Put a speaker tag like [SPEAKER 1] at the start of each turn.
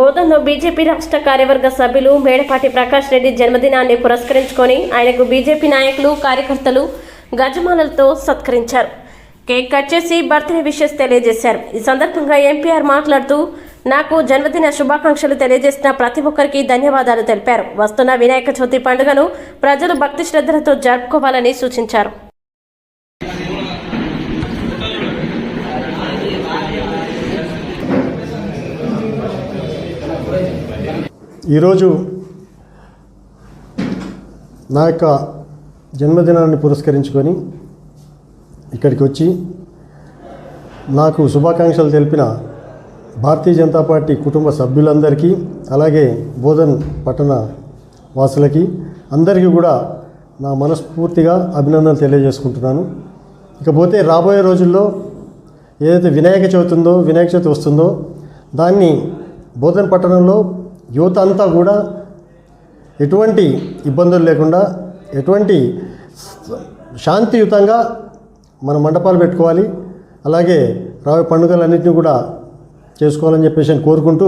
[SPEAKER 1] బోధన్లో BJP రాష్ట్ర కార్యవర్గ సభ్యులు మేడపాటి ప్రకాష్ రెడ్డి జన్మదినాన్ని పురస్కరించుకొని ఆయనకు బీజేపీ నాయకులు కార్యకర్తలు గజమాలలతో సత్కరించారు. కేక్ కట్ చేసి బర్త్డే విషెస్ తెలియజేశారు. ఈ సందర్భంగా ఎంపీఆర్ మాట్లాడుతూ నాకు జన్మదిన శుభాకాంక్షలు తెలియజేసిన ప్రతి ఒక్కరికి ధన్యవాదాలు తెలిపారు. వస్తున్న వినాయక చవితి పండుగను ప్రజలు భక్తి శ్రద్ధలతో జరుపుకోవాలని సూచించారు.
[SPEAKER 2] ఈరోజు నా యొక్క జన్మదినాన్ని పురస్కరించుకొని ఇక్కడికి వచ్చి నాకు శుభాకాంక్షలు తెలిపిన భారతీయ జనతా పార్టీ కుటుంబ సభ్యులందరికీ అలాగే బోధన్ పట్టణ వాసులకి అందరికీ కూడా నా మనస్ఫూర్తిగా అభినందనలు తెలియజేసుకుంటున్నాను. ఇకపోతే రాబోయే రోజుల్లో ఏదైతే వినాయక చవితి ఉందో వినాయక చవితి వస్తుందో దాన్ని బోధన పట్టణంలో యువత అంతా కూడా ఎటువంటి ఇబ్బందులు లేకుండా ఎటువంటి శాంతియుతంగా మన మండపాలు పెట్టుకోవాలి. అలాగే రాబోయే పండుగలన్నింటినీ కూడా చేసుకోవాలని చెప్పేసి నేను కోరుకుంటూ